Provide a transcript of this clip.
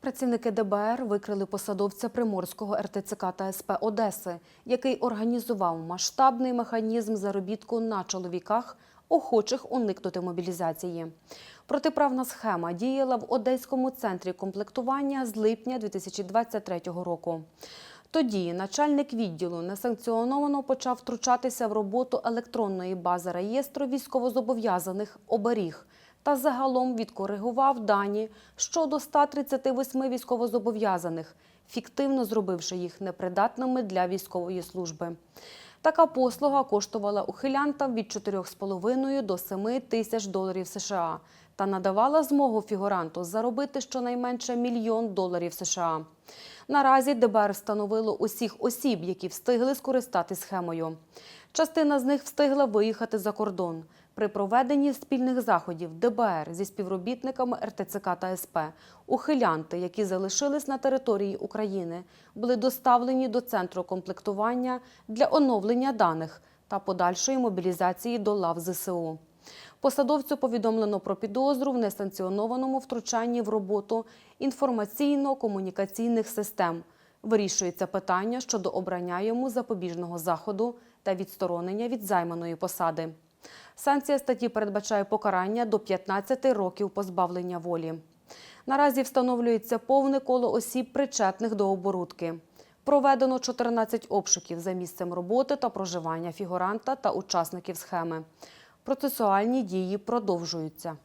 Працівники ДБР викрили посадовця Приморського РТЦК та СП Одеси, який організував масштабний механізм заробітку на чоловіках, охочих уникнути мобілізації. Протиправна схема діяла в Одеському центрі комплектування з липня 2023 року. Тоді начальник відділу несанкціоновано почав втручатися в роботу електронної бази реєстру військовозобов'язаних оберіг та загалом відкоригував дані щодо 138 військовозобов'язаних, фіктивно зробивши їх непридатними для військової служби. Така послуга коштувала ухилянтам від 4,5 до 7 тисяч доларів США та надавала змогу фігуранту заробити щонайменше мільйон доларів США. Наразі ДБР встановило усіх осіб, які встигли скористатись схемою. Частина з них встигла виїхати за кордон. При проведенні спільних заходів ДБР зі співробітниками РТЦК та СП ухилянти, які залишились на території України, були доставлені до центру комплектування для оновлення даних та подальшої мобілізації до лав ЗСУ. Посадовцю повідомлено про підозру в несанкціонованому втручанні в роботу інформаційно-комунікаційних систем. Вирішується питання щодо обрання йому запобіжного заходу та відсторонення від займаної посади. Санкція статті передбачає покарання до 15 років позбавлення волі. Наразі встановлюється повне коло осіб, причетних до оборудки. Проведено 14 обшуків за місцем роботи та проживання фігуранта та учасників схеми. Процесуальні дії продовжуються.